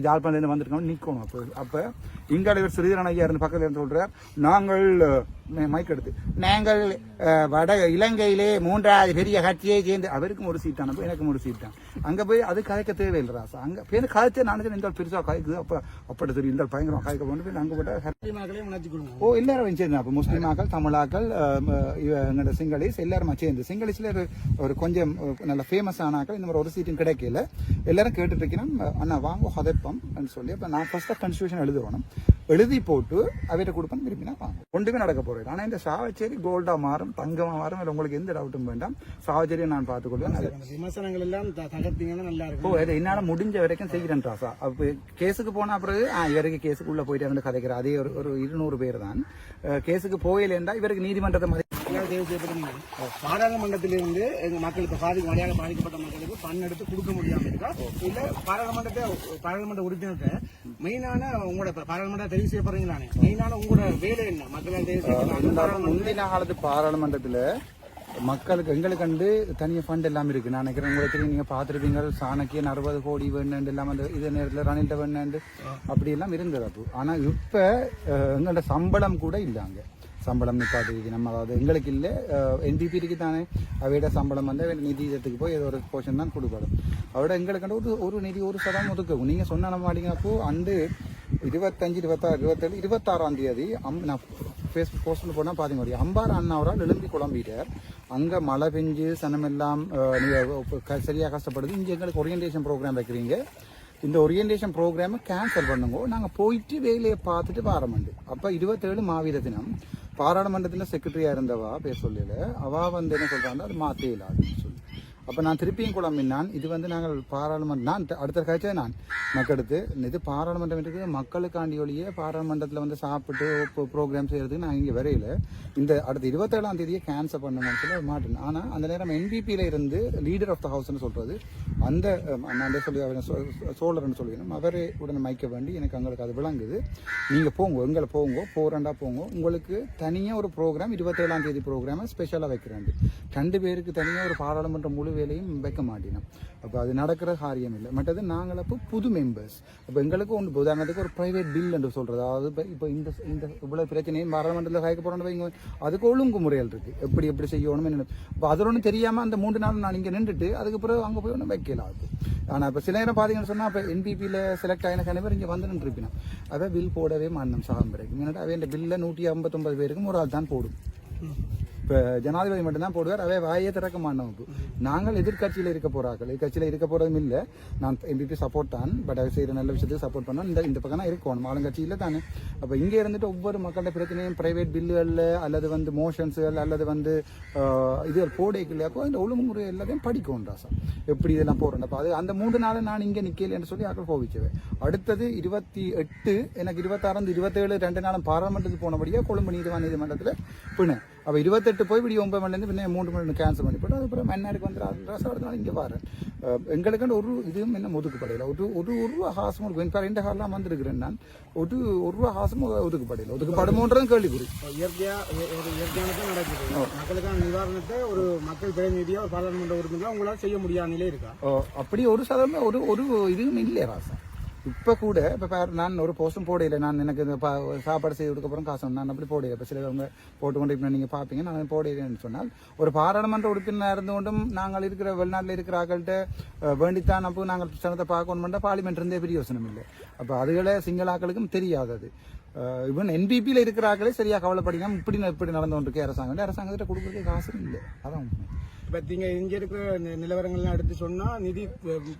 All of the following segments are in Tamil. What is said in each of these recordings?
ஜாழ்ப்பாணத்துலேருந்து வந்திருக்கோம் நிற்கணும் அப்போ அப்போ இங்காலைவர் ஸ்ரீதரன் ஐயா இருந்து பக்கத்தில் இருந்து சொல்கிறார் நாங்கள் மைக் எடுத்து. நாங்கள் வட இலங்கையிலே மூன்றாவது பெரிய கட்சியை சேர்ந்து அவருக்கும் ஒரு சீட் அனுப்ப எனக்கும் ஒரு சீட் தான். அங்கே போய் அது கதைக்க தேவையில்லை ராசா. அங்கே பேர் கதைச்சே நான் இந்த பெருசாக கதைக்குது அப்போ அப்படி சரி இந்த பயங்கரம் கதைக்க கொண்டு போய் அங்கே போட்டால் ஓ எல்லாரும் சேர்ந்து அப்போ முஸ்லீமாக்கள் தமிழாக்கள் எங்களோட சிங்களீஸ் எல்லாரும் சேர்ந்து. சிங்களீஸ்ல ஒரு கொஞ்சம் நல்ல ஃபேமஸ் ஆனாக்கள் இந்த மாதிரி ஒரு சீட்டும் கிடைக்கல. எல்லாரும் கேட்டுட்டு இருக்கிறோம் அண்ணா வாங்க ஹதப்பம் சொல்லி. அப்போ நான் ஃபர்ஸ்ட் கன்ஸ்டியூஷன் எழுதுறோம் எழுதி போட்டு அவையிட்ட கொடுப்பேன் விரும்பினா வாங்க கொண்டுமே நடக்க போறேன் ஆனால் இந்த சாவச்சேரி கோல்டா மாறும் தங்கமா மாறும் இல்லை உங்களுக்கு எந்த டவுட்டும் வேண்டாம். சாவச்சேரியை நான் பார்த்துக்கொள்வேன். விமர்சனங்கள் எல்லாம் தகர்த்தீங்கன்னா நல்லா ஓ இருக்கும் இது என்னால முடிஞ்ச வரைக்கும் செய்கிறேன் ராசா. அப்போ கேஸுக்கு போன பிறகு ஆ இவருக்கு கேஸுக்குள்ள போயிட்டு கதைக்கிற அதே ஒரு ஒரு இருநூறு பேர் தான். கேஸுக்கு போயிலேண்டா இவருக்கு நீதிமன்றத்தை எல்லாம் தேர்வு செய்யப்பட்ட பாராளுமன்றத்திலிருந்து எங்க மக்கள் இப்ப பாதி மலையாள பாதிக்கப்பட்ட மக்களுக்கு பண் எடுத்து கொடுக்க முடியாம இருக்கா? இல்ல பாராளுமன்றத்தை பாராளுமன்ற உறுப்பினர்கிட்ட மெயினான உங்களோட பாராளுமன்ற தெரிவு செய்யப்படுறீங்களானே மெயினான உங்களோட வேலை என்ன? மக்களால் தேர்வு செய்யப்பட்ட இருந்தாலும் முந்தின காலத்து பாராளுமன்றத்துல மக்களுக்கு எங்களுக்கு கண்டு தனியாக ஃபண்ட் எல்லாம் இருக்கு. நான் நினைக்கிறேன் உங்களுக்கு தெரியும் நீங்க பார்த்துருப்பீங்க. சாணக்கியன் அறுபது கோடி வேணுண்டு எல்லாம் அந்த இது நேரத்தில் ரணில்ட வேணுண்டு அப்படி எல்லாம் இருந்தது அப்போ. ஆனா இப்ப எங்களோட சம்பளம் கூட இல்லாங்க சம்பளம் நிப்பாட்டி நம்ம அதாவது எங்களுக்கு இல்லை என்பிபிக்கு தானே அவையோட சம்பளம் வந்து நிதியத்துக்கு போய் ஏதோ ஒரு போர்ஷன் தான் கொடுப்படும் அவட எங்களுக்கு ஒரு ஒரு நிதி ஒரு சதம் ஒதுக்கும். நீங்கள் சொன்ன மாட்டீங்கப்போ அண்டு இருபத்தஞ்சு இருபத்தாறு இருபத்தேழு இருபத்தாறாம் தேதி அம் நான் ஃபேஸ்புக் போஸ்டில் போனால் பார்த்து முடியும் அம்பார் அண்ணாவரால் எழும்பி குழம்பிட்டார். அங்கே மழை பெஞ்சு சனமெல்லாம் நீங்கள் சரியாக கஷ்டப்படுது. இங்கே எங்களுக்கு ஓரியன்டேஷன் ப்ரோக்ராம் வைக்கிறீங்க. இந்த ஓரியன்டேஷன் ப்ரோக்ராமை கேன்சல் பண்ணுங்க. நாங்கள் போயிட்டு வேலையை பார்த்துட்டு பாரமண்டு அப்போ இருபத்தேழு மாவீர தினம் பாராளுமன்றத்தில் செக்ரட்டரியாக இருந்தவா பேர் சொல்லல. அவா வந்து என்ன சொல்கிறாங்க அது மாத்தே இல்லாதுன்னு சொல்லி. அப்போ நான் திருப்பியும் குழம்பினான் இது வந்து நாங்கள் பாராளுமன்ற நான் அடுத்த காய்ச்சல் நான் மக்களுக்கு இது பாராளுமன்றம் இருக்குது மக்களுக்காண்டி ஒழிய பாராளுமன்றத்தில் வந்து சாப்பிட்டு ப்ரோக்ராம் செய்கிறதுக்கு நான் இங்கே வரையில இந்த அடுத்த இருபத்தேழாம் தேதியை கேன்சல் பண்ணணும்னு சொல்லி மாட்டேன் ஆனால் அந்த நேரம் என்பிபியில் இருந்து லீடர் ஆஃப் த ஹவுஸ்னு சொல்கிறது அந்த நான் சொல்லி அவரை சோழர்னு சொல்லிக்கணும். அவரே உடனே மைக்க வேண்டி எனக்கு அங்களுக்கு அது விளங்குது. நீங்கள் போங்க எங்களை போங்க போறண்டா போங்க. உங்களுக்கு தனியாக ஒரு ப்ரோக்ராம் இருபத்தேழாம் தேதி ப்ரோக்ராமை ஸ்பெஷலாக வைக்கிறேன் ரெண்டு பேருக்கு தனியாக ஒரு பாராளுமன்ற முழு வேலையும் வைக்க மாட்டினோம். அப்போ அது நடக்கிற காரியம் இல்லை. மற்றது நாங்கள் அப்போ புது மெம்பர்ஸ் அப்போ எங்களுக்கு ஒன்று உதாரணத்துக்கு ஒரு ப்ரைவேட் பில் என்று சொல்கிறது அதாவது இப்போ இப்போ இந்த இந்த இவ்வளோ பிரச்சனையும் பாராளுமன்றத்தில் கேட்க போகிறோம் வைங்க அதுக்கு ஒழுங்கு முறைகள் இருக்குது எப்படி எப்படி செய்யணும்னு என்ன இப்போ அது ஒன்றும் தெரியாமல் அந்த மூன்று நாள் நான் இங்கே நின்றுட்டு அதுக்கப்புறம் அங்கே போய் ஒன்றும் வைக்கல அது. ஆனால் இப்போ சில நேரம் பார்த்தீங்கன்னு சொன்னால் இப்போ என்பிபியில் செலக்ட் ஆகின கணவர் இங்கே வந்து நின்றுப்பினா அதை பில் போடவே மாட்டோம் சாகம் வரைக்கும். ஏன்னா அவை இந்த பில்லில் நூற்றி ஐம்பத்தொம்பது பேருக்கும் ஒரு ஆள் தான் போடும். இப்போ ஜனாதிபதி மட்டும்தான் போடுவார் அவை வாயே திறக்க மாட்டோம். நாங்கள் எதிர்க்கட்சியில் இருக்க போறார்கள். எதிர்க்கட்சியில் இருக்க போறதும் இல்லை. நான் எம்பிபி சப்போர்ட் தான் பட் அவர் செய்கிற நல்ல விஷயத்துக்கு சப்போர்ட் பண்ணோம். இந்த இந்த பக்கம் தான் இருக்கணும் ஆளுங்கட்சியில் தானே. அப்போ இங்கே இருந்துட்டு ஒவ்வொரு மக்களோட பிரச்சனையும் பிரைவேட் பில்லுகளில் அல்லது வந்து மோஷன்ஸுகள் அல்லது வந்து இது போடைகள் அப்போ இந்த ஒழுங்குமுறை எல்லாத்தையும் படிக்கும் ராசா. எப்படி இதெல்லாம் போடுறேன் அப்போ அது அந்த மூன்று நாள் நான் இங்கே நிற்கலன்னு சொல்லி ஆக்கள் கோவிச்சுவேன் அடுத்தது இருபத்தி எட்டு எனக்கு இருபத்தாறு இருபத்தேழு ரெண்டு நாளும் பாராளுமன்றத்துக்கு போனபடியே கொழும்பு நீதிவான் நீதிமன்றத்தில் பின்ன அப்போ இருபத்தெட்டு போய் இப்படி ஒன்பது மணிலேருந்து பின்ன மூன்று மணி கேன்சல் பண்ணி போட்டு அதுக்கப்புறம் மன்னாருக்கு வந்து ராசா அடுத்த நாள் இங்கே வரேன். எங்களுக்கு ஒரு இதுவும் என்ன ஒதுக்கப்படையில ஒரு ஒரு ஒரு ரூபா ஹாசம் ஒரு வெண்பார் ரெண்டு ஹாலாம் வந்திருக்கிறேன் நான். ஒரு ஒரு ரூபா ஹாசம் ஒதுக்கப்படையில ஒதுக்கப்படுமோன்றதும் கேள்விக்குறி. இயற்கையா ஒரு ஒரு இயற்கையானதான் நடக்குது. மக்களுக்கான நிவாரணத்தை ஒரு மக்கள் பிரதிநிதியா ஒரு பாராளுமன்ற உறுப்பினரா உங்களால செய்ய முடியாத நிலை இருக்கா? அப்படி ஒரு சதமே ஒரு ஒரு இதுவும் இல்லை ராசா. இப்போ கூட இப்போ நான் ஒரு போஸ்டும் போடையில நான் எனக்கு இந்த பா- சாப்பாடு செய்து கொடுக்கப்புறம் காசு நான் அப்படி போடையில இப்போ சிலவங்க போட்டு கொண்டு இப்போ நீங்கள் பார்ப்பீங்க நான் போடையிலன்னு சொன்னால் ஒரு பாராளுமன்ற உறுப்பினர் இருந்து கொண்டும் நாங்கள் இருக்கிற வெளிநாட்டில் இருக்கிற ஆக்கள்கிட்ட வேண்டித்தான் அப்போ நாங்கள் சனத்தை பார்க்கணும் பார்லிமெண்ட் இருந்தே பெரிய யோசனம் இல்லை. அப்போ அதுகளை சிங்களாக்களுக்கும் தெரியாதது இவன் என்பிபியில் இருக்கிற ஆக்களே சரியாக கவலைப்படிக்காம இப்படி இப்படி நடந்து கொண்டிருக்கே அரசாங்கம். அரசாங்கத்திட்ட கொடுக்குறதுக்கு காசு இல்லை. அதான் உண்மை. இப்ப நீங்க இங்க இருக்கிற நிலவரங்கள்லாம் எடுத்து சொன்னா நிதி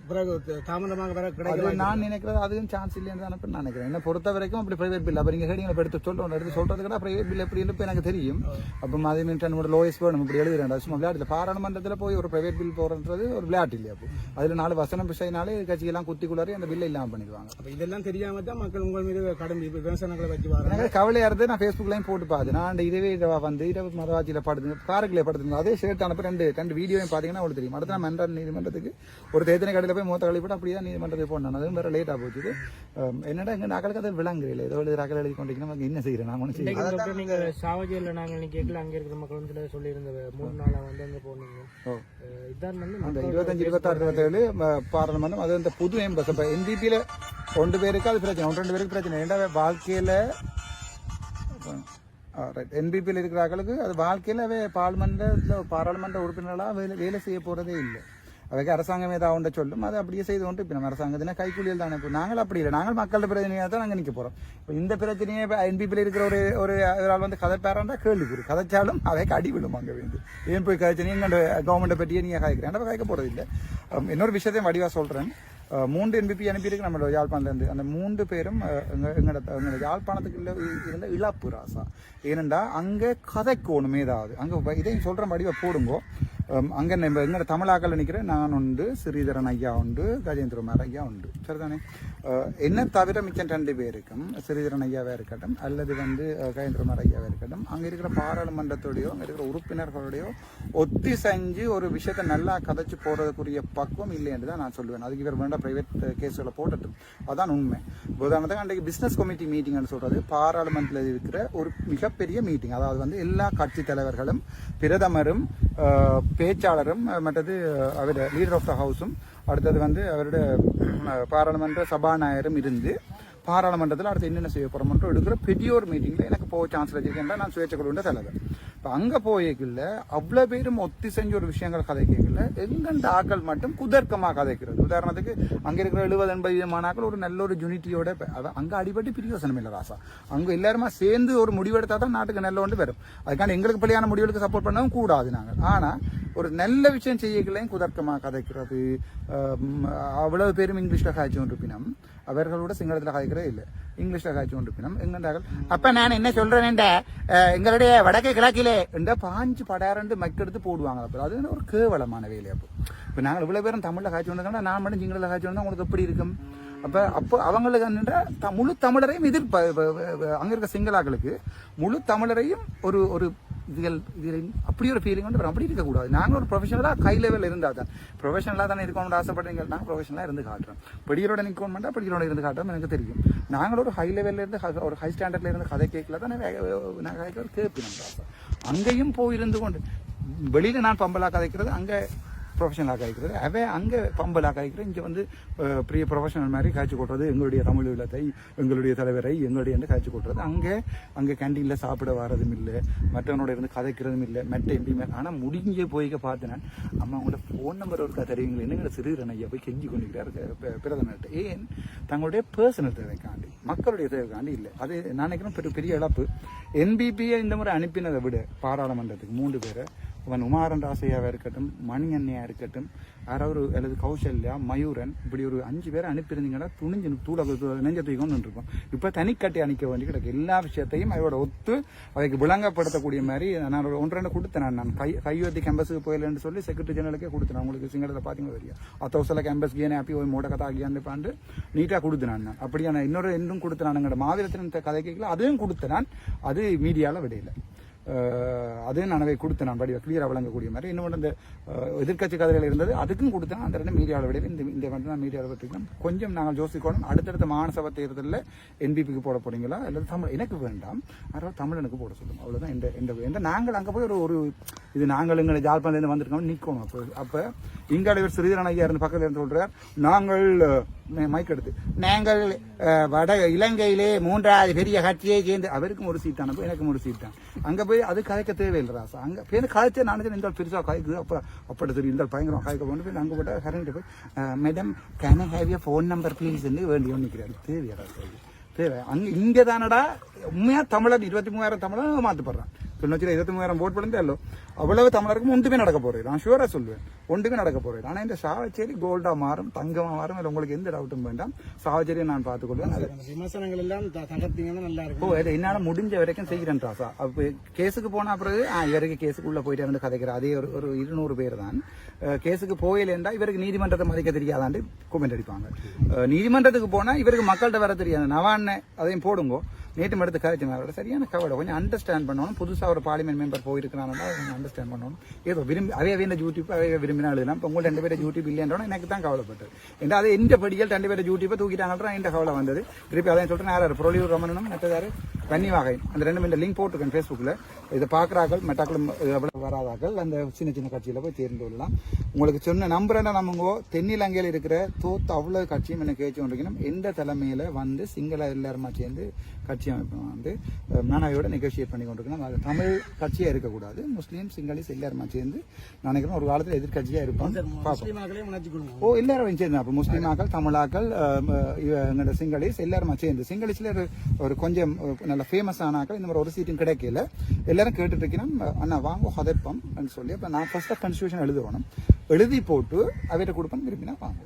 பிறகு தாமதமாக வர அது கிடைக்கல நான் நினைக்கிறது அதுவும் சான்ஸ் இல்லைன்னு தான் நான் நினைக்கிறேன். என்ன பொறுத்த வரைக்கும் அப்படி பிரைவேட் பில் அப்ப நீங்க கேட்டீங்க எடுத்து சொல்றோம் எடுத்து சொல்றது கூட பிரைவேட் பில் எப்படி இப்ப எனக்கு தெரியும். அப்ப அதே என்னோட லோயஸ்ட் வேணும் இப்படி எழுதுறேன் சும்மா விளையாட்டுல பாராளுமன்றத்துல போய் ஒரு பிரைவேட் பில் போறன்றது ஒரு விளையாட்டு இல்லையா அப்போ? அதுல நாலு வசனம் பிசைனாலே கட்சியெல்லாம் குத்தி குளாரி அந்த பில்லை இல்லாம பண்ணிடுவாங்க. அப்ப இதெல்லாம் தெரியாம தான் மக்கள் உங்கள் மீது கடும் வி- விமர்சனங்களை வச்சு வராங்க. கவலையா இருந்து நான் ஃபேஸ்புக்லையும் போட்டு பார்த்து நான் இதுவே இரவா வந்து இரவு மதவாச்சியில படுத்து காருக்குள்ளே படுத்துருந்தேன் அதே ஷர்ட் அனுப்ப ரெண்டு ரெண்டு வீடியோவையும் பாத்தீங்கன்னா உங்களுக்கு தெரியும். அடுத்து நான் மன்றாட நீதிமன்றத்துக்கு ஒரு தேர்தலை கடையில் போய் மூத்த கழிப்பிட்டு அப்படியே தான் நீதிமன்றத்துக்கு போனேன் அதுவும் வேற லேட்டாக போச்சு. என்னடா எங்க நாக்களுக்கு அதை விளங்குறீங்களே ஏதோ எழுதி ராக்கள் எழுதி கொண்டிருக்கணும் நமக்கு என்ன செய்யறேன் நான் ஒன்றும் செய்யல. இன்னைக்கு டாக்டர் நீங்க சாவஜியில் நாங்க இன்னைக்கு கேட்கல. அங்க இருக்கிற மக்கள் வந்து சொல்லியிருந்த மூணு நாளா வந்து அங்க போனீங்க. ஓ. இதான் வந்து அந்த இருபத்தஞ்சு இருபத்தாறு இருபத்தேழு பாராளுமன்றம் அது அந்த புது எம்பஸ். இப்போ என்பிபியில் ஒன்று பேருக்கு அது பிரச்சனை. ஒன்று ரெண்டு பேருக்கு பிரச்சனை. ஏன்டா வாழ்க்கையில என்பிபியில் இருக்கிறார்களுக்கு அது வாழ்க்கையில் அவை பார்லிமெண்ட்டில் பாராளுமன்ற உறுப்பினர்களாக வேலை வேலை செய்ய போகிறதே இல்லை. அவைக்கு அரசாங்கம் ஏதாவது ஒன்றை சொல்லும் அதை அப்படியே செய்து கொண்டு இப்போ நம்ம அரசாங்கத்தினா கைக்கூலியில் தானே இப்போ நாங்கள் அப்படி இல்லை. நாங்கள் மக்களோட பிரதிநிதியாக தான் நாங்கள் நிற்க போகிறோம் இப்போ இந்த பிரச்சனையை இப்போ என்பிபியில் இருக்கிற ஒரு ஒரு ஆள் வந்து கதைப்பாராண்டா கேள்விக்குறி. கதைச்சாலும் அவைக்கு அடி விடும் அங்கே வந்து ஏன் போய் கதைச்சு நீங்கள் கவர்மெண்ட்டை பற்றியே நீங்கள் காய்க்கிறேன் நம்ம போகிறது இல்லை இன்னொரு விஷயத்தையும் வடிவாக சொல்கிறேன் மூன்று என்பிபி அனுப்பியிருக்கு நம்மளோட யாழ்ப்பாணத்துலேருந்து அந்த மூன்று பேரும் அஹ், எங்களோட எங்களோட யாழ்ப்பாணத்துக்கு இருந்த இழப்பு ராசா ஏனெண்டா அங்கே கதைக்கோணும் ஏதாவது அங்கே இதையும் சொல்கிற வடிவை போடுங்கோ Um, அங்கே நம்ம எங்களோட தமிழாக்கள் நிற்கிற நான் உண்டு ஸ்ரீதரன் ஐயா உண்டு கஜேந்திரமார் ஐயா உண்டு. சரிதானே? Uh, என்ன தவிர மிச்சம் ரெண்டு பேருக்கும் ஸ்ரீதரன் ஐயாவாக இருக்கட்டும் அல்லது வந்து uh, அஹ், கஜேந்திரமார் ஐயாவாக இருக்கட்டும் அங்கே இருக்கிற பாராளுமன்றத்தோடையோ அங்கே இருக்கிற உறுப்பினர்களோடையோ ஒத்தி செஞ்சு ஒரு விஷயத்தை நல்லா கதைச்சு போகிறதுக்குரிய பக்குவம் இல்லைன்னு தான் நான் சொல்லுவேன். அதுக்கு இவர் வேண்டாம் ப்ரைவேட் கேஸுகளை போட்டது அதான் உண்மை. உதாரணத்துக்கு அன்றைக்கு பிஸ்னஸ் கமிட்டி மீட்டிங்னு சொல்கிறது பாராளுமன்றத்தில் இருக்கிற ஒரு மிகப்பெரிய மீட்டிங் அதாவது வந்து எல்லா கட்சி தலைவர்களும் பிரதமரும் uh, பேச்சாளரும் மற்றது அவர் லீடர் ஆஃப் த ஹவுஸும் அடுத்தது வந்து அவருடைய பாராளுமன்ற சபாநாயகரும் இருந்து பாராளுமன்றத்தில் அடுத்து என்னென்ன செய்ய போகிறோம்ன்ற எடுக்கிற பெரிய ஒரு மீட்டிங்கில் எனக்கு போக சான்ஸ் வச்சிருக்கேன் நான் சுயேட்சை குழுவின் தலைவர். இப்போ அங்கே போய்க்கல அவ்வளோ பேரும் ஒத்தி செஞ்ச ஒரு விஷயங்கள் கதைக்கல எங்கண்ட ஆக்கள் மட்டும் குதர்க்கமாக கதைக்கிறது. உதாரணத்துக்கு அங்கே இருக்கிற எழுபது எண்பது விதமானாக்கள் ஒரு நல்ல ஒரு யூனிட்டியோட அங்கே அடிபட்டு பிரியோசனம் இல்லை ராசா. அங்கே எல்லாருமா சேர்ந்து ஒரு முடிவெடுத்தால் தான் நாட்டுக்கு நல்ல ஒன்று வரும். அதுக்கான எங்களுக்கு பள்ளியான முடிவுகளுக்கு சப்போர்ட் பண்ணவும் கூடாது நாங்கள் ஆனால் ஒரு நல்ல விஷயம் செய்யக்கலையும் குதர்க்கமாக கதைக்கிறது அவ்வளோ அவ்வளவு பேரும் இங்கிலீஷில் காய்ச்சி கொண்டிருப்பினம் அவர்களோட சிங்களத்தில் காய்க்கிறே இல்லை. இங்கிலீஷில் காய்ச்சி கொண்டிருப்பினம் எங்கன்றார்கள் அப்ப நான் என்ன சொல்றேன் எங்களுடைய வடக்கு கிழக்கிலே என்ற பாஞ்சு படாரண்டு மக்கெடுத்து போடுவாங்க அப்போ. அது ஒரு கேவலமான வேலை அப்போ. இப்போ நாங்கள் இவ்வளோ பேரும் தமிழில் காய்ச்சி கொண்டிருக்கோம்னா நான் மட்டும் சிங்களத்தில் காய்ச்சி வந்தால் உங்களுக்கு எப்படி இருக்கும்? அப்போ அப்போ அவங்களுக்கு என்னென்ற முழு தமிழரையும் எதிர்ப்பு அங்கே இருக்க சிங்களாக்களுக்கு முழு தமிழரையும் ஒரு ஒரு இதுகள் இதில் அப்படி ஒரு ஃபீலிங் வந்து அப்படி இருக்கக்கூடாது. நாங்கள் ஒரு ப்ரொஃபஷனலாக கை லெவலில் இருந்தால் தான். ப்ரொஃபஷனலாக தானே இருக்கணும்னு ஆசைப்படுறீங்க நாங்கள் ப்ரொஃபஷனலாக இருந்து காட்டுறோம். படிகளோட நிற்கணும்னா படிகளோட இருந்து காட்டுறோம் எனக்கு தெரியும். நாங்கள் ஒரு ஹை லெவலில் இருந்து ஹ- ஒரு ஹை ஸ்டாண்டர்டில் இருந்து கதை கேட்கல தானே நாங்கள் கதைக்க ஒரு கேட்பேன். ஆசை அங்கேயும் போயிருந்து கொண்டு வெளியில் நான் பம்பலாக கதைக்கிறது அங்கே ப்ரொஃபஷனலாக காய்க்கிறது அவை அங்கே பம்பலாக காய்க்கிறது இங்கே வந்து அஹ், பெரிய ப்ரொஃபஷனல் மாதிரி காய்ச்சி கொட்டுறது. எங்களுடைய தமிழ் இல்லத்தை எங்களுடைய தலைவரை எங்களுடைய என்று காய்ச்சி கொட்டுறது. அங்கே அங்கே கேண்டீனில் சாப்பிட வரதும் இல்லை. மற்றவனோட இருந்து கதைக்கிறதும் இல்லை. மெட்ட எம்பியுமே ஆனால் முடிஞ்சே போய்க்க பார்த்தேன் அம்மா உங்களோட ஃபோன் நம்பர் ஒருக்கா தெரியுங்களே? என்னங்கிற சிறுகரன் ஐயா போய் கெஞ்சி கொண்டிருக்கிறார் பிரதமர்கிட்ட. ஏன்? தங்களுடைய பர்சனல் தேவைக்காண்டி. மக்களுடைய தேவைக்காண்டி இல்லை. அது நான் நினைக்கிறேன் பெரிய பெரிய இழப்பு. என்பிபியை இந்த முறை அனுப்பினதை விட பாராளுமன்றத்துக்கு மூன்று பேரை அவன் உமாரன் ராசையாவா இருக்கட்டும் மணி அண்ணையா இருக்கட்டும் யாராவது அல்லது கௌசல்யா மயூரன் இப்படி ஒரு அஞ்சு பேரை அனுப்பியிருந்தீங்கன்னா துணிஞ்சு தூள நெஞ்ச தூக்கம்னு இருக்கும் இப்போ தனிக்கட்டி அணிக்க வேண்டி கிடக்கு எல்லா விஷயத்தையும் அதோட ஒத்து அதைக்கு விளங்கப்படுத்தக்கூடிய மாதிரி நான் ஒரு ஒன்று ரெண்டு கொடுத்தேன் நான். நான் கை கையொத்தி கேம்பஸுக்கு போயிலன்னு சொல்லி செக்ரட்டரி ஜெனரலுக்கே கொடுத்தேன். உங்களுக்கு சிங்களத்தில் பார்த்தீங்கன்னா தெரியும் அத்தவசல கேம்பஸ் கியனே அப்பி போய் மூட கதா ஆகியான்னு பாண்டு நீட்டாக கொடுத்தேன் நான். அப்படியா நான் இன்னொரு இன்னும் கொடுத்தேன். நான் எங்களோட மாவீரத்தின் கதை கேட்கல அதையும் கொடுத்தேன் நான். அது மீடியாவில் விடையில. அதையும் நான் கொடுத்தேன். நான் படி கிளியராக வழங்கக்கூடிய மாதிரி. இன்னும் இந்த எதிர்கட்சி எதிர்க்கட்சி கதைகள் இருந்தது. அதுக்கும் கொடுத்தேன். அந்த ரெண்டு மீடியாவில் விட இந்த இந்த வந்து நான் மீடியாவில் பற்றிக்கலாம் கொஞ்சம் நாங்கள் யோசிக்கணும். அடுத்தடுத்த மாநசபை தேர்தலில் என்பிபிக்கு போட போறீங்களா? அல்லது தமிழ் எனக்கு வேண்டாம். ஆனால் தமிழனுக்கு போட சொல்லும் அவ்வளோதான் இந்த இந்த இந்த நாங்கள் அங்கே போய் ஒரு ஒரு இது நாங்கள் எங்களை ஜாழ்ப்பாணத்துலேருந்து வந்திருக்கோம் நிற்கணும். அப்போ அப்போ இங்கால ஸ்ரீதரன் ஐயா இருந்து பக்கத்தில் இருந்து சொல்கிறார் நாங்கள் மைக் எடுத்து. நாங்கள் வட இலங்கையிலே மூன்றாவது பெரிய கட்சியை சேர்ந்து அவருக்கும் ஒரு சீட் அனுப்பு எனக்கும் ஒரு சீட் தான். அங்கே போய் அது கதைக்க தேவையில்லை ராசா. அங்கே போய் கதைச்சே நான் இந்த பெருசாக கதைக்குது அப்புறம் அப்படி தெரியும். இந்த பயங்கரம் கதைக்க கொண்டு போய் அங்கே போட்டால் கரண்ட் போய் madam can I have a phone number please வேண்டிய நிற்கிறாரு தேவையா ராசா தேவை. அங்கே இங்கே தானடா உண்மையாக தமிழர் இருபத்தி மூவாயிரம் தமிழர் மாற்றப்படுறான் கிளிநொச்சியில் இருபத்தி மூவாயிரம் போட் பண்ணி அவ்வளவு தமிழருக்கும் ஒன்றுமே நடக்க போறது. நான் ஷூரா சொல்லுவேன். ஒன்றுமே நடக்க போறது. ஆனால் இந்த சாவச்சேரி கோல்டா மாறும் தங்கமா மாறும் அதில் உங்களுக்கு எந்த டவுட்டும் வேண்டாம். சாவச்சேரியை நான் பார்த்துக்கொள்வேன். விமர்சனங்கள் எல்லாம் தகர்த்தீங்கன்னா நல்லா ஓ இருக்கும் அது என்னால் முடிஞ்ச வரைக்கும் செய்கிறேன் ராசா. அப்போ கேஸுக்கு போன பிறகு இவருக்கு கேஸுக்குள்ள போயிட்டு கதைக்கிற அதே ஒரு ஒரு இருநூறு பேர் தான். கேஸுக்கு போயிலேண்டா இவருக்கு நீதிமன்றத்தை மதிக்க தெரியாதாண்டு குமெண்ட் அடிப்பாங்க. நீதிமன்றத்துக்கு போனா இவருக்கு மக்கள்கிட்ட வர தெரியாது. நவான்னு அதையும் போடுங்கோ. நேற்று எடுத்து கதைச்சு அவரோட சரியான கவலை கொஞ்சம் அண்டர்ஸ்டாண்ட் பண்ணணும். புதுசாக ஒரு பார்லிமெண்ட் மெம்பர் போயிருக்கிறாங்கன்னா கொஞ்சம் அண்டர்ஸ்டாண்ட் பண்ணணும். ஏதோ விரும்பி அவைய வேண்ட யூடியூப் அவைய விரும்பினா எழுதலாம் இப்போ உங்கள் ரெண்டு பேரும் யூடியூப் இல்லைன்றோம் எனக்கு தான் கவலைப்பட்டு. ஏன்னா அது எந்த படிகள் ரெண்டு பேரும் யூடியூப்பை தூக்கிட்டாங்கன்றா எந்த கவலை வந்தது. திருப்பி அதையும் சொல்லிட்டு யார் ப்ரொலியூர் ரமணனும் மற்றதாரு கன்னி வகை அந்த ரெண்டு இந்த லிங்க் போட்டிருக்கேன் ஃபேஸ்புக்கில் இதை பார்க்குறாக்கள் மெட்டாக்களும் எவ்வளவு வராதாக்கள். அந்த சின்ன சின்ன கட்சியில் போய் தேர்ந்து கொள்ளலாம். உங்களுக்கு சொன்ன நம்புறேன்னா நம்ம தென்னிலங்கையில் இருக்கிற தோத்து அவ்வளோ கட்சியும் என்ன கேச்சு கொண்டிருக்கணும். எந்த தலைமையில் வந்து சிங்கள எல்லாருமா சேர்ந்து கட்சி அமைப்பு வந்து அஹ், மாணவியோட நெகோசியேட் பண்ணி கொண்டிருக்கணும். அது தமிழ் கட்சியாக இருக்கக்கூடாது. முஸ்லீம் சிங்களீஸ் எல்லாருமா சேர்ந்து நான் நினைக்கிறேன் ஒரு காலத்தில் எதிர்கட்சியாக கொள்வோம். ஓ எல்லாரும் சேர்ந்து அப்போ முஸ்லீமாக்கள் தமிழாக்கள் எங்களோட சிங்களீஸ் எல்லாருமா சேர்ந்து. சிங்களீஸ்ல ஒரு கொஞ்சம் நல்ல ஃபேமஸ் ஆனாக்கள் இந்த மாதிரி ஒரு சீட்டும் கிடைக்கல. எல்லாரும் கேட்டுட்டு இருக்கணும். அண்ணா வாங்க ஹதப்பம் சொல்லி. அப்போ நான் ஃபர்ஸ்ட் கன்ஸ்டியூஷன் எழுதுறோம் எழுதி போட்டு அவையிட்ட கொடுப்பேன். விரும்பினா வாங்க.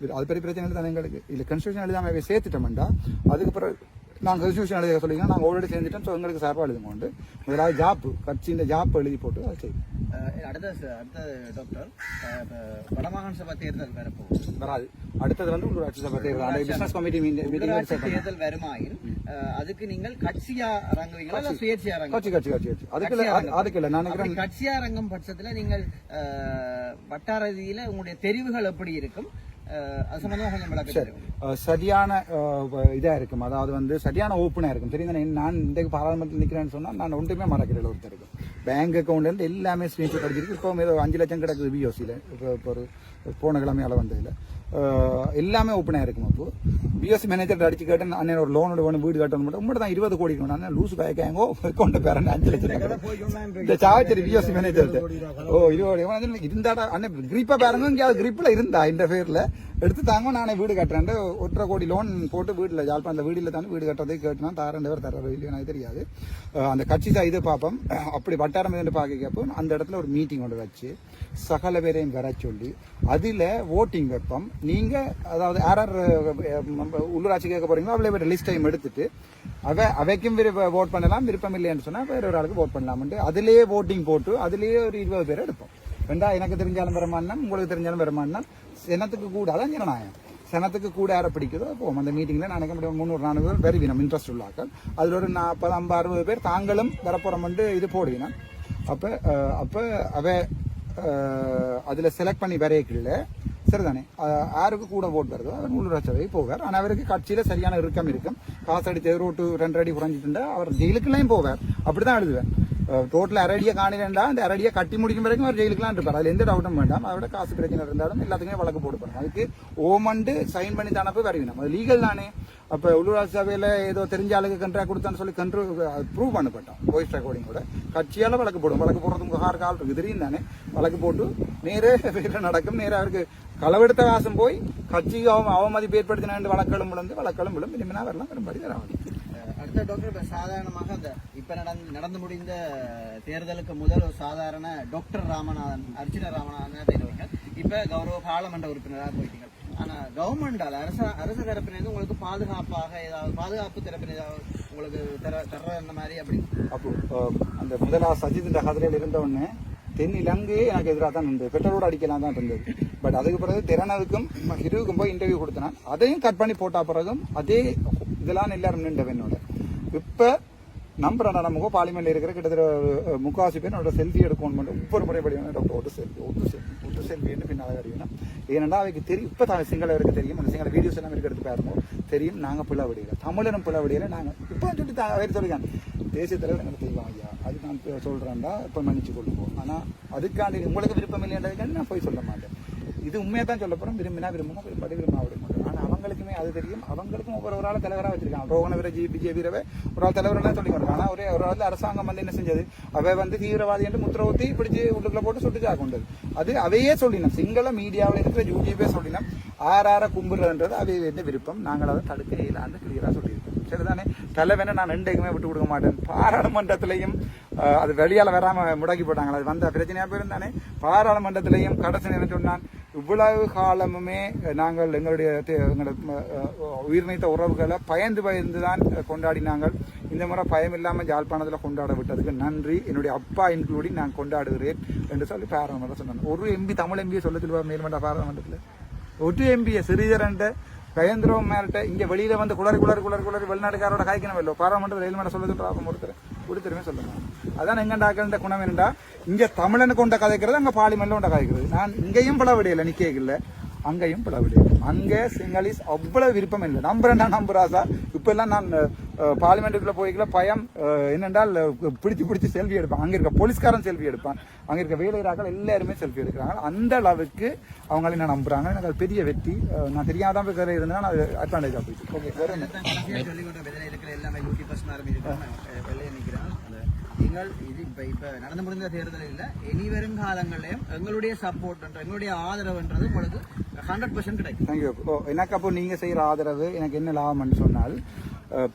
இது அது பெரிய பிரச்சனை தானே எங்களுக்கு. இல்லை கன்ஸ்டியூஷன் எழுதாம அவை சேர்த்துட்டோம்டா. அதுக்கு பிறகு நாங்கள் கன்ஸ்டியூஷன் எழுத சொல்லிங்கன்னா நாங்கள் ஆல்ரெடி சேர்ந்துட்டோம் ஸோ எங்களுக்கு சார்பாக எழுதுங்க முதலாவது ஜாப்பு கட்சியின் ஜாப் எழுதி போட்டு அதை செய்யும் அடுத்த அடுத்த டாக்டர் வடமாகாண சபை தேர்தல் வரப்போகுது வராது. அடுத்தது வந்து உள்ளூராட்சி சபை தேர்தல். அந்த பிசினஸ் கமிட்டி உள்ளாட்சி மீட்டிங் தேர்தல் வருமாயின் அஹ் அதுக்கு நீங்கள் கட்சியா இறங்குவீங்களா இல்ல சுயேட்சையா இறங்குவீங்களா? கட்சி கட்சி கட்சி கட்சி. அதுக்கு இல்ல, அது- அதுக்கு இல்லை. நான் நினைக்கிறேன் கட்சியா இறங்கும் பட்சத்துல நீங்கள் வட்டார ரீதியில உங்களுடைய தெரிவுகள் எப்படி இருக்கும்? சரியான அஹ், இதா இருக்கும். அதாவது வந்து சரியான ஓப்பனா இருக்கும். தெரியுங்க நான் இந்த பாராளுமன்றத்தில் நிக்கிறேன்னு சொன்னா நான் ஒன்றுமே மறக்கிறேன் ஒருத்தருக்கு. பேங்க் அக்கௌண்ட்ல இருந்து எல்லாமே ஸ்கிரீன்ஷாட் அடிச்சிருக்கு. இப்போ ஏதோ அஞ்சு லட்சம் கிடக்குது பிஓசியில் இப்போ இப்போ ஒரு போன கிழமையால வந்ததுல. எல்லாமே ஓப்பனாக இருக்கும் அப்போ பிஎஸ்சி மேனேஜர் அடிச்சு கேட்டேன் அண்ணன் ஒரு லோனோட வேணும் வீடு கட்டணும் மட்டும். தான் இருபது கோடி வேணும் அண்ணன் லூசு பேக்காங்கோ கொண்டு பேரன் அஞ்சு லட்சம் இந்த சாவச்சேரி பிஎஸ்சி மேனேஜர் ஓ இருபது இருந்தாடா அண்ணன் கிரிப்பா பாருங்க இங்கேயாவது கிரிப்ல இருந்தா இந்த பேர்ல? எடுத்து தாங்க நானே வீடு கட்டுறேன் ஒன்றரை கோடி லோன் போட்டு வீட்டில் யாழ்ப்பாணத்தில் வீடில் தானே வீடு கட்டுறதே கேட்டுனா தாரேன் பேர் தர இல்லையோ எனக்கு தெரியாது. அந்த கட்சி தான் இது பார்ப்போம் அப்படி வட்டாரம் இருந்து பார்க்க கேட்போம் அந்த இடத்துல ஒரு மீட்டிங் ஒன்று வச்சு சகல பேரையும் வர சொல்லி அதில் ஓட்டிங் வைப்போம். நீங்கள் அதாவது யார் யார் உள்ளூராட்சி கேட்க போகிறீங்களோ அவ்வளோ பேர் டைம் எடுத்துட்டு அவ அவைக்கும் விருப்ப ஓட் பண்ணலாம் விருப்பம் இல்லைன்னு சொன்னால் வேற ஒரு ஆளுக்கு ஓட் பண்ணலாம்ட்டு அதிலேயே ஓட்டிங் போட்டு அதிலேயே ஒரு இருபது பேர் எடுப்போம். ரெண்டா எனக்கு தெரிஞ்சாலும் வருமானம் உங்களுக்கு தெரிஞ்சாலும் வருமானம் சினத்துக்கு கூட அதான் ஜனநாயகம். சனத்துக்கு கூட யாரை பிடிக்குதோ போவோம். அந்த மீட்டிங்கில் நான் நினைக்க முடியும் முந்நூறு நானூறு பேர் வருவி நம்ம இன்ட்ரெஸ்ட் உள்ளாக்கள். அதில் ஒரு நாற்பது ஐம்பது அறுபது பேர் தாங்களும் வரப்போறோம்ட்டு இது போடுவினா அப்போ அப்போ அவ அதில் செலக்ட் பண்ணி வரையக்கில்ல சரிதானே? யாருக்கு கூட ஓட் வருதோ அவர் உள்ளூராட்சி சபை போவார். ஆனால் அவருக்கு கட்சியில் சரியான இறுக்கம் இருக்கும். காசு அடித்து ரோட்டு ரெண்டு அடி குறைஞ்சிட்டு அவர் ஜெயிலுக்குலாம் போவார். அப்படிதான் எழுதுவேன். டோட்டல் அரடியை காணிலேண்டா அந்த அரடியை கட்டி முடிக்கும் வரைக்கும் அவர் ஜெயிலுக்குலாம் இருப்பார் அதில் எந்த டவுட்டும் வேண்டாம் அவரோட காசு பிரச்சனை இருந்தாலும் எல்லாத்துக்குமே வழக்கு போடுப்பாங்க அதுக்கு ஓமண்டு சைன் பண்ணி தானே போய் வருவினோம் அது லீகல் தானே அப்போ உள்ளூராட்சி சபையில் ஏதோ தெரிஞ்ச ஆளுக்கு கண்ட்ராக்ட் கொடுத்தான்னு சொல்லி கண்ட்ரோ ப்ரூவ் பண்ணப்பட்டோம் வாய்ஸ் ரெக்கார்டிங் கூட கட்சியால் வழக்கு போடும் வழக்கு போடுறதுக்கு கார் கால் இருக்கு தெரியும் தானே வழக்கு போட்டு நேரே வேற நடக்கும் நேரா அவருக்கு களவெடுத்த காசும் போய் கட்சிக்கு அவ அவமதிப்பு ஏற்படுத்தின வழக்களும் விழுந்து வழக்களும் விழும் விரும்பினா வரலாம் விரும்பாடி வராது அஹ் டாக்டர் இப்ப சாதாரணமாக அந்த இப்ப நடந்து நடந்து முடிந்த தேர்தலுக்கு முதல் ஒரு சாதாரண டாக்டர் ராமநாதன் அர்ஜுன ராமநாதன் தேர்வர்கள் இப்ப கௌரவ பாராளுமன்ற உறுப்பினராக போயிட்டீங்க. ஆனா கவர்மெண்டால அரச அரசு தரப்பினது உங்களுக்கு பாதுகாப்பாக ஏதாவது பாதுகாப்பு தரப்பின ஏதாவது உங்களுக்கு தர தர அந்த மாதிரி அப்படி? அப்போ அந்த முதலா சஜித் இந்த கதிரையில் இருந்த உடனே தென் இலங்கையே எனக்கு எதிராக தான் இருந்தது பெட்ரோலோட அடிக்கலாம் தான் இருந்தது. பட் அதுக்கு பிறகு திறனருக்கும் ஹிருவுக்கும் போய் இன்டர்வியூ கொடுத்தேன். அதையும் கட் பண்ணி போட்டா பிறகும் அதே இதெல்லாம் எல்லாரும் நின்ற என்னோட. இப்போ நம்புறேன் நமக்கு பார்லிமெண்ட்ல இருக்கிற கிட்டத்தட்ட ஒரு, அஹ், பேர் என்னோட செல்ஃபி எடுக்கணும் மட்டும். ஒவ்வொரு முறை படி டாக்டர் ஒட்டு செல்ஃபி ஒட்டு செல்ஃபி ஒட்டு செல்ஃபின்னு பின்னால் அறிவினா ஏன்னா அவைக்கு தெரியும். இப்போ தான் சிங்களவருக்கு தெரியும். அந்த சிங்கள வீடியோஸ் எல்லாம் இருக்கிறது பாருங்க தெரியும். நாங்கள் பிள்ளை விடையில தமிழனும் பிள்ளை விடையில நாங்கள் இப்போ சொல்லி தான் அவர் சொல்லிக்காங்க தேசிய தலைவர் எனக்கு தெய்வம் ஐயா. அது நான் சொல்கிறேன்டா இப்போ மன்னிச்சு கொள்ளுவோம் ஆனால் அதுக்காண்டி உங்களுக்கு விருப்பம் இல்லைன்றதுக்காண்டி நான் போய் சொல்ல மாட்டேன். இது உண்மையாக தான் சொல்ல போகிறோம் விரும்பினா விரும்புங்க விரும்பாடி விரும்ப விட அவங்களுக்குமே அது தெரியும். அவங்களுக்கும் ஒவ்வொரு ஒரு ஆள் தலைவராக வச்சிருக்காங்க. ரோகன வீர ஜி விஜய் வீரவை ஒரு ஆள் தலைவரெல்லாம் சொல்லி கொடுக்கும் ஆனால் ஒரே ஒரு ஆள் அரசாங்கம் வந்து என்ன செஞ்சது? அவ வந்து தீவிரவாதி என்று முத்திர ஊத்தி பிடிச்சி உள்ளுக்குள்ள போட்டு சுட்டு கொண்டது. அது அவையே சொல்லினோம் சிங்கள மீடியாவில் இருக்கிற யூடியூபே சொல்லினோம் ஆர் ஆற கும்பிடுறதுன்றது அவை வந்து விருப்பம். நாங்கள் அதை தடுக்க இயலான்னு கிளியராக சொல்லியிருக்கோம். சரிதானே? தலைவனை நான் ரெண்டுக்குமே விட்டு கொடுக்க மாட்டேன். பாராளுமன்றத்திலையும் அது வெளியால வராம முடக்கி போட்டாங்களா அது வந்த பிரச்சனையா போயிருந்தானே? பாராளுமன்றத்திலையும் கடைசி நேரம் சொன்னான் இவ்வளவு காலமுமே நாங்கள் எங்களுடைய தே- உயிர் உறவுகளை பயந்து பயந்து தான் கொண்டாடினாங்க இந்த முறை பயம் இல்லாமல் ஜாழ்ப்பாணத்தில் கொண்டாட விட்டதுக்கு நன்றி. என்னுடைய அப்பா இன்க்ளூடிங் நான் கொண்டாடுகிறேன் என்று சொல்லி பாராளுமன்றம் சொன்னாங்க. ஒரு எம்பி தமிழ் எம்பியை சொல்ல சொல்லுவார் மேல்மன்ற பாராளுமன்றத்தில். ஒரு எம்பியை சிறிதரண்ட பயந்திரவம் மேலிட்ட இங்கே வெளியில் வந்து குளறி குளறி குளறி குளறி வெளிநாட்டுக்காரோட காய்க்கணும் இல்லை பாராளுமன்ற ரயில்மன்ற மேல சொல்ல சொல்றா ஒருத்தர் ஒருத்தருமே சொல்லுங்கள் அதான் எங்கண்டாக்கள் குணம் என்னடா இங்க தமிழனுக்கு கொண்ட கதைக்கிறது அங்க பார்லிமெண்ட்ல கொண்ட கதைக்கிறது. நான் இங்கேயும் பிளவடையில நிக்கல அங்கேயும் பிளவடையில. அங்கே சிங்களீஸ் அவ்வளவு விருப்பம் இல்லை. நம்புறேன்டா நம்புறாசா இப்ப எல்லாம் நான் பார்லிமெண்ட்டுக்குள்ள போய்க்கல பயம் என்னென்றால் பிடிச்சி பிடிச்சு செல்ஃபி எடுப்பான். அங்கே இருக்க போலீஸ்காரன் செல்ஃபி எடுப்பான். அங்கே இருக்க வேலையராக்கள் எல்லாருமே செல்ஃபி எடுக்கிறாங்க. அந்த அளவுக்கு அவங்கள என்ன நம்புறாங்க. எனக்கு அது பெரிய வெற்றி. நான் தெரியாதான் போய் இருந்தேன் அது அட்வான்டேஜ் போயிடுச்சு ஓகே நீங்கள் இது இப்போ இப்போ நடந்து முடிந்த தேர்தல் இல்லை இனி வரும் காலங்களிலும் எங்களுடைய சப்போர்ட் எங்களுடைய ஆதரவுன்றது உங்களுக்கு ஹண்ட்ரட் பர்சன்ட் கிடைக்கும் தேங்க்யூ ஓ எனக்கு அப்போ நீங்கள் செய்கிற ஆதரவு எனக்கு என்ன லாபம்னு சொன்னால்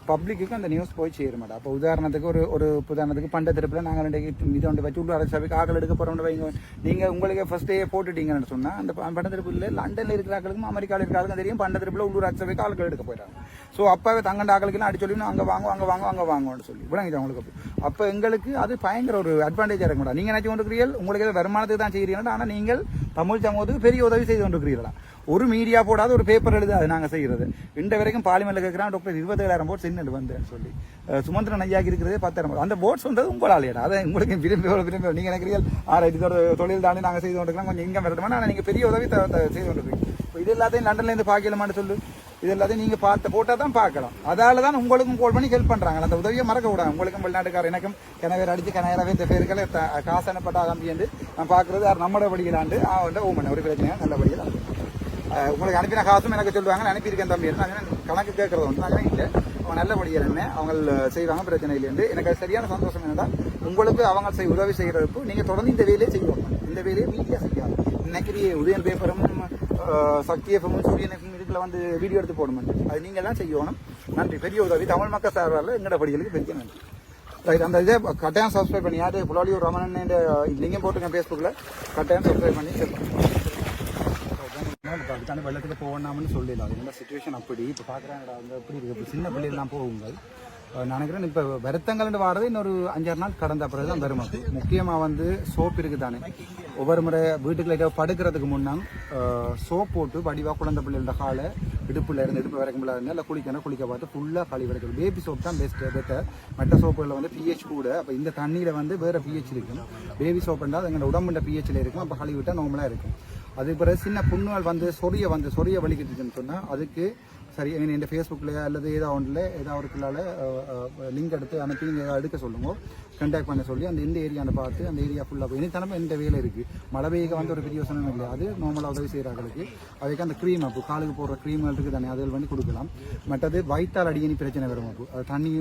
பப்ளிக்கு அந்த நியூஸ் போய் சேர மாட்டேன் அப்போ உதாரணத்துக்கு ஒரு ஒரு உதாரணத்துக்கு பண்ட திருப்பில் நாங்கள் ரெண்டு இது ஒன்று வச்சு உள்ளார சபைக்கு ஆக்கள் எடுக்க போகிறோம் வைங்க நீங்கள் உங்களுக்கு ஃபஸ்ட்டே போட்டுட்டீங்கன்னு சொன்னால் அந்த ப- பண்ட திருப்பில் லண்டனில் இருக்கிற ஆக்களுக்கும் அமெரிக்காவில் இருக்கிற ஆளுக்கும் தெரியும் பண்ட திருப்பில் உள்ளூர் சபைக்கு ஆட்கள் எடுக்க போயிட்டாங்க ஸோ அப்போவே தங்கண்ட அடி சொல்லி அங்கே வாங்குவோம் அங்கே வாங்குவோம் அங்கே வாங்குவோம்னு சொல்லி. விளங்கிச்சு அவங்களுக்கு அப்போ எங்களுக்கு அது பயங்கர ஒரு அட்வான்டேஜாக இருக்க மாட்டா நீங்கள் நினச்சி கொண்டிருக்கிறீர்கள் உங்களுக்கு ஏதோ வருமானத்துக்கு தான் செய்கிறீங்கன்னா ஆனால் நீங்கள் தமிழ் சமூகத்துக்கு பெரிய உதவி செய்து கொண்டிருக்கிறீர்களா ஒரு மீடியா போடாத ஒரு பேப்பர் எழுது அது நாங்கள் செய்கிறது இந்த வரைக்கும் பாலிமரில் கேட்குறான் டாக்டர் இருபத்தேழாயிரம் போட்ஸ் சின்னது வந்தேன்னு சொல்லி. சுமந்திரன் ஐயாக்கு இருக்கிறதே பத்தாயிரம் போட் அந்த போட்ஸ் வந்தது உங்களாலேடா அதை உங்களுக்கு விரும்பி விரும்பி நீங்கள் நினைக்கிறீர்கள் ஆறு இதோட தொழில் தாண்டி நாங்கள் செய்து கொண்டிருக்கலாம் கொஞ்சம் இங்கே வரட்டுமா ஆனால் நீங்கள் பெரிய உதவி செய்து கொண்டிருக்கீங்க இப்போ இது எல்லாத்தையும் லண்டன்ல இருந்து பார்க்கலாமான்னு சொல்லு. இது எல்லாத்தையும் நீங்கள் பார்த்து போட்டால் தான் பார்க்கலாம். அதால தான் உங்களுக்கும் கால் பண்ணி ஹெல்ப் பண்ணுறாங்க அந்த உதவியை மறக்க விடாங்க உங்களுக்கும் வெளிநாட்டுக்கார எனக்கும் கனவேர் அடித்து கிணவேரவே இந்த பேருக்களை காசு அனுப்பட்டா தம்பி என்று நான் பார்க்குறது யார் வழியிலாண்டு படிக்கலாண்டு அவன்கிட்ட ஓமன் ஒரு பிரச்சனையாக நல்லபடியாக அஹ் உங்களுக்கு அனுப்பின காசும் எனக்கு சொல்லுவாங்க நான் அனுப்பியிருக்கேன் தம்பி. நான் கணக்கு கேட்கறது ஒன்று நான் இல்லை. அவங்க நல்லபடியாக என்ன அவங்க செய்வாங்க பிரச்சனை இல்லைன்னு எனக்கு அது சரியான சந்தோஷம் என்னன்னா உங்களுக்கு அவங்க செய் உதவி செய்கிறதுக்கு நீங்கள் தொடர்ந்து இந்த வேலையை செய்வாங்க இந்த வேலையை வீட்டிலே செய்யாது. இன்னைக்கு உதயன் பேப்பரும் சக்தி எஃப்எம் சூரியன் எஃப்எம் இதுக்குள்ள வந்து வீடியோ எடுத்து போடணும். அது நீங்கள் தான் செய்யணும். நன்றி. பெரிய உதவி. தமிழ் மக்கள் சார்பால் எங்களோட படிகளுக்கு பெரிய நன்றி. ரைட் அந்த இதை கட்டாயம் சப்ஸ்கிரைப் பண்ணி யார் புலாலியூர் ரமணன் லிங்கம் போட்டுருக்கேன் ஃபேஸ்புக்கில் கட்டாயம் சப்ஸ்கிரைப் பண்ணி share இப்போ அதுக்கான வெள்ளத்துக்கு போகணாம்னு சொல்லலாம் அது சுச்சுவேஷன் அப்படி? இப்போ பார்க்குறாங்கடா அங்கே எப்படி இருக்கு? சின்ன பிள்ளைகள்லாம் போகுங்கள் நான் நினைக்கிறேன் இப்போ வருத்தங்கள்னு வாரது இன்னொரு அஞ்சாறு நாள் கடந்த பிறகு தான் வரும் அது. முக்கியமாக வந்து சோப் இருக்குது தானே ஒவ்வொரு முறை வீட்டுக்குள்ள ஏதோ படுக்கிறதுக்கு முன்னாம் சோப் போட்டு வடிவாக குழந்தை பிள்ளைகளோட காலை இடுப்பில் இருந்து இடுப்பு வரைக்கும் இருந்து இல்லை குளிக்கணும் குளிக்க பார்த்து ஃபுல்லாக கழுவி எடுக்கணும் பேபி சோப் தான் பெஸ்ட் பெட்டர் மற்ற சோப்புகளில் வந்து பிஹெச் கூட அப்போ இந்த தண்ணியில் வந்து வேறு பிஹெச் இருக்கும். பேபி சோப்புன்றால் அது எங்களோட உடம்புண்ட பிஹெச்சில் இருக்கும். அப்போ கழுவி விட்டால் நார்மலாக இருக்கும். அதுக்கு பிறகு சின்ன புண்ணுகள் வந்து சொரிய வந்து சொரிய வலிக்கிட்டுச்சுன்னு சொன்னால் அதுக்கு சரி எங்க இந்த ஃபேஸ்புக்கில் அல்லது ஏதோ ஒன்றில் ஏதாவது ஒரு கிளால லிங்க் எடுத்து அனுப்பி நீங்கள் எடுக்க சொல்லுங்க. கண்டாக்ட் பண்ண சொல்லி அந்த எந்த ஏரியாவை பார்த்து அந்த ஏரியா ஃபுல்லாக போய் இனித்தனமும் எந்த வேலை இருக்குது மழை பெய்ய வந்து ஒரு பெரிய யோசனை இல்லை அது நார்மலாக உதவி செய்கிறாங்களுக்கு அதுக்கு அந்த க்ரீம் அப்போ காலுக்கு போடுற க்ரீம் இருக்குது தானே அதில் வந்து கொடுக்கலாம். மற்றது வயிற்றால் அடியணி பிரச்சனை வரும் அப்போ. அது தண்ணி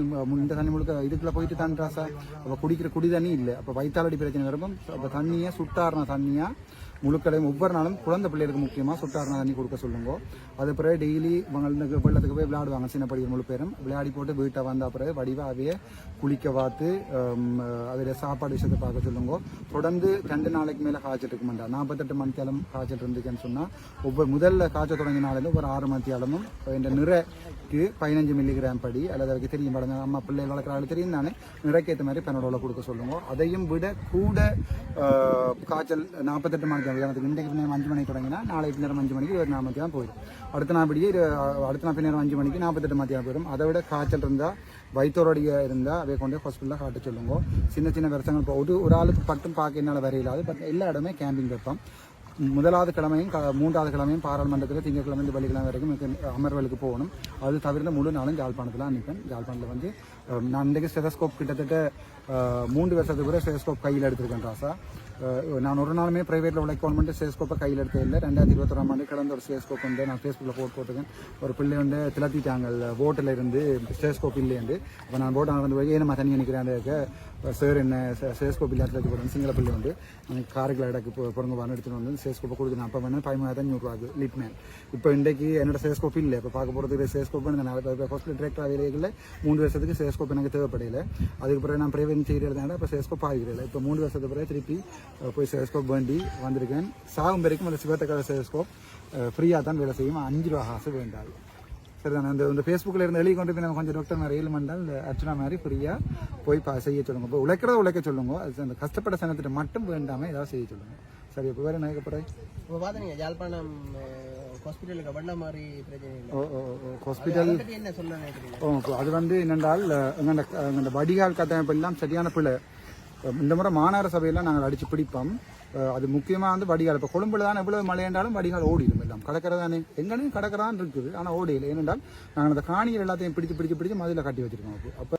இந்த தண்ணி முழுக்க இதுக்குள்ளே போயிட்டு தான் ராசா அப்போ குடிக்கிற குடி தண்ணி இல்லை. அப்போ வயிற்றால் அடி பிரச்சனை வரும் அப்போ தண்ணியை சுட்டாரின தண்ணியாக முழுக்கடையும் ஒவ்வொரு நாளும் குழந்தை பிள்ளைகளுக்கு முக்கியமாக சுட்டாரணம் தண்ணி கொடுக்க சொல்லுங்க. அது பிறகு டெய்லி இவங்களுக்கு வெள்ளத்துக்கு போய் விளையாடுவாங்க. சின்ன படிக்கிற முழு பேரும். விளையாடி போட்டு வீட்டை வந்த பிறகு வடிவாகவே குளிக்க பார்த்து அதில் சாப்பாடு விஷயத்தை பார்க்க சொல்லுங்க. தொடர்ந்து ரெண்டு நாளைக்கு மேலே காய்ச்சல் இருக்க மாட்டா நாற்பத்தெட்டு மணித்தேலம் காய்ச்சல் இருந்துக்கன்னு சொன்னால் ஒவ்வொரு முதல்ல காய்ச்சல் தொடங்கிய நாளில் ஒரு ஆறு மணித்தேலமும் இந்த நிறைக்கு பதினஞ்சு மில்லிகிராம் படி அல்லது அதுக்கு தெரியும் படம் அம்மா பிள்ளைகள் வளர்க்குறாங்க தெரியும் தானே நிறைக்கேற்ற மாதிரி பெனடோல கொடுக்க சொல்லுங்க. அதையும் விட கூட காய்ச்சல் நாற்பத்தெட்டு மணி மணிக்கு உதாரணத்துக்கு இன்றைக்கு நேரம் அஞ்சு மணிக்கு தொடங்கினா நாளைக்கு நேரம் அஞ்சு மணிக்கு இருபத்தி நாலு மணிக்கு தான் போயிடும். அடுத்த நாப்படியே இரு- அடுத்த நாள் நேரம் அஞ்சு மணிக்கு நாற்பத்தெட்டு மத்தியம் போயிடும். அதை விட காய்ச்சல் இருந்தால் வயிற்றோடைய இருந்தால் அதை கொண்டு ஹாஸ்பிட்டலில் காட்ட சொல்லுங்க. சின்ன சின்ன வருஷங்கள் இப்போ ஒரு ஒரு ஆளுக்கு பட்டும் பார்க்க என்னால் வரையிலாது பட் எல்லா இடமே கேம்பிங் வைப்போம். முதலாவது கிழமையும் க- மூன்றாவது கிழமையும் பாராளுமன்றத்தில் திங்கட்கிழமை வெள்ளிக்கிழமை வரைக்கும் அமர்வுகளுக்கு போகணும். அது தவிர முழு நாளும் ஜாழ்ப்பாணத்தில் அனுப்பேன் ஜாழ்ப்பாணத்தில் வந்து நான் இன்றைக்கு ஸ்டெதஸ்கோப் கிட்டத்தட்ட மூன்று வருஷத்துக்கு கூட ஸ்டெதஸ்கோப் கையில் எடுத்திருக்கேன் ராசா. நான் ஒரு நாளுமே உள்ள கவன்மெண்ட் ஸ்டேஸ்கோப்பை கையில் எடுத்தது இல்லை. ரெண்டாயிரத்தி இருபத்தொராம் ஆண்டு கடந்த ஒரு ஸ்டேஸ்கோப் வந்து நான் ஃபேஸ்புக்கில் போட்டு போட்டிருக்கேன். ஒரு பிள்ளை வந்து திளத்திட்டாங்க போட்டில் இருந்து ஸ்டேஸ்கோப் இல்லையண்டு. அப்போ நான் போட்டு நடந்து போய் ஏனமா தண்ணி நினைக்கிறேன் சார் என்ன ஸ்டேஸ்கோப் இல்லாத எடுத்து போடுறேன் சிங்கள பிள்ளை வந்து. காரைக்குள்ள இடக்கு பிறங்க வரணும் எடுத்துகிட்டு வந்து ஸ்டேஸ்கோப்பை கொடுத்து அப்போ வேணும் பதிமூணாயிரத்தி லீட் மேன் இப்போ இன்றைக்கு என்னோட ஸ்டேஸ்கோப் இல்லை. இப்போ பார்க்க போகிறதுக்கு சேஸ்கோப் நான் ஹாஸ்பிட்டல் டிரெக்டர் ஆகிறைகளில் மூன்று வருஷத்துக்கு சேஸ்கோப் எனக்கு தேவைப்படையில அதுக்கு பிறகு நான் பிரைவேட் செய்கிறதுனால இப்போ சேஸ்கோப் ஆகிறேன் இப்போ மூணு வருஷத்துக்கு பிறகு திருப்பி போய் சேஸ்கோப் வேண்டி வந்திருக்கேன் சாகும் வரைக்கும் அந்த சிவத்தக்கால சேஸ்கோப் ஃப்ரீயாக தான் வேலை செய்யும் அஞ்சு ரூபா காசு வேண்டாது சரிதானே அந்த இந்த ஃபேஸ்புக்கில் இருந்து எழுதி கொண்டு போய் நம்ம கொஞ்சம் டாக்டர் மாதிரி ஏழு இந்த அர்ச்சனா மாதிரி ஃப்ரீயாக போய் பா செய்ய சொல்லுங்க இப்போ உழைக்கிறத உழைக்க சொல்லுங்க அது அந்த கஷ்டப்பட்ட சனத்திட்ட மட்டும் வேண்டாமல் ஏதாவது செய்ய சொல்லுங்க சரி இப்போ வேறு நினைக்கப்படுற இப்போ பார்த்தீங்க யாழ்ப்பாணம் ஹாஸ்பிட்டலுக்கு வண்ண மாதிரி ஹாஸ்பிட்டல் என்ன சொல்ல அது வந்து என்னென்றால் எங்கள்ட எங்கள்ட வடிகால் கட்டமைப்பு எல்லாம் சரியான பிள்ளை இந்த முறை மாநகர சபையெல்லாம் நாங்கள் அடிச்சு பிடிப்போம். அது முக்கியமாக வந்து வடிகால். இப்போ கொழும்புல தான் எவ்வளவு மழையாண்டாலும் வடிகால் ஓடிடும் எல்லாம். கடற்கரை தானே. எங்கனையும் கடற்கரை இருக்குது. ஆனால் ஓடியில். ஏனென்றால் நாங்கள் அந்த காணிகள் எல்லாத்தையும் பிடிச்சு பிடிச்சு பிடிச்சு மதில கட்டி வச்சிருக்கோம். அப்போ